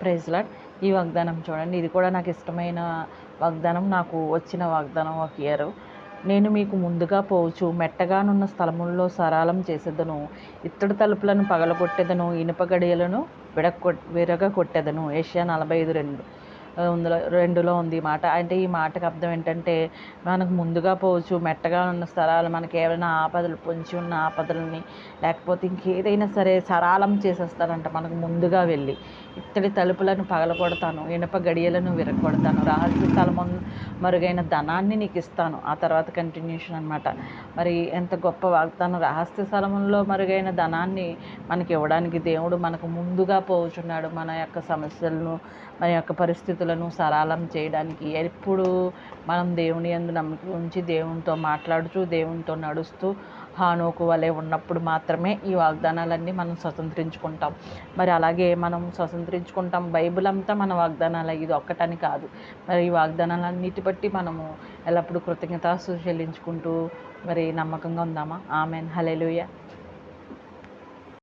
ప్రైజ్లాడ్. ఈ వాగ్దానం చూడండి. ఇది కూడా నాకు ఇష్టమైన వాగ్దానం. నాకు వచ్చిన వాగ్దానం ఒక ఇయర్. నేను మీకు ముందుగా పోవచ్చు. మెట్టగానున్న స్థలముల్లో సరాలం చేసేదను. ఇత్తడి తలుపులను పగలగొట్టెదను. ఇనుప గడియలను విడగొ విరగ కొట్టెదను. ఏషియా నలభై ఐదు రెండు. ఉందిలో రెండులో ఉంది ఈ మాట. అంటే ఈ మాటకు అర్థం ఏంటంటే మనకు ముందుగా పోవచ్చు మెట్టగా ఉన్న స్థలాలు మనకి ఏమైనా ఆపదలు పొంచి ఉన్న ఆపదలని లేకపోతే ఇంకేదైనా సరే సరాలం చేసేస్తారంట మనకు ముందుగా వెళ్ళి. ఇత్తడి తలుపులను పగలగొడతాను ఇనుప గడియలను విరగొడతాను రహస్య స్థలము మరుగైన ధనాన్ని నీకు ఇస్తాను. ఆ తర్వాత కంటిన్యూషన్ అనమాట మరి ఎంత గొప్ప వాగ్దానం. రహస్య స్థలంలో మరుగైన ధనాన్ని మనకి ఇవ్వడానికి దేవుడు మనకు ముందుగా పోచున్నాడు. మన యొక్క సమస్యలను మన యొక్క పరిస్థితులను సరళం చేయడానికి ఎప్పుడు మనం దేవుని యందు నమ్మకం ఉంచి దేవునితో మాట్లాడుతూ దేవునితో నడుస్తూ హానోకు వలె ఉన్నప్పుడు మాత్రమే ఈ వాగ్దానాలన్నీ మనం స్వతంత్రించుకుంటాం. మరి అలాగే మనం స్వతంత్రించుకుంటాం. బైబిల్ అంతా మన వాగ్దానాలు ఇది ఒక్కటని కాదు. మరి ఈ వాగ్దానాలన్నిటి బట్టి మనము ఎల్లప్పుడూ కృతజ్ఞత చెల్లించుకుంటూ మరి నమ్మకంగా ఉందామా? ఆమెన్. హలెలుయ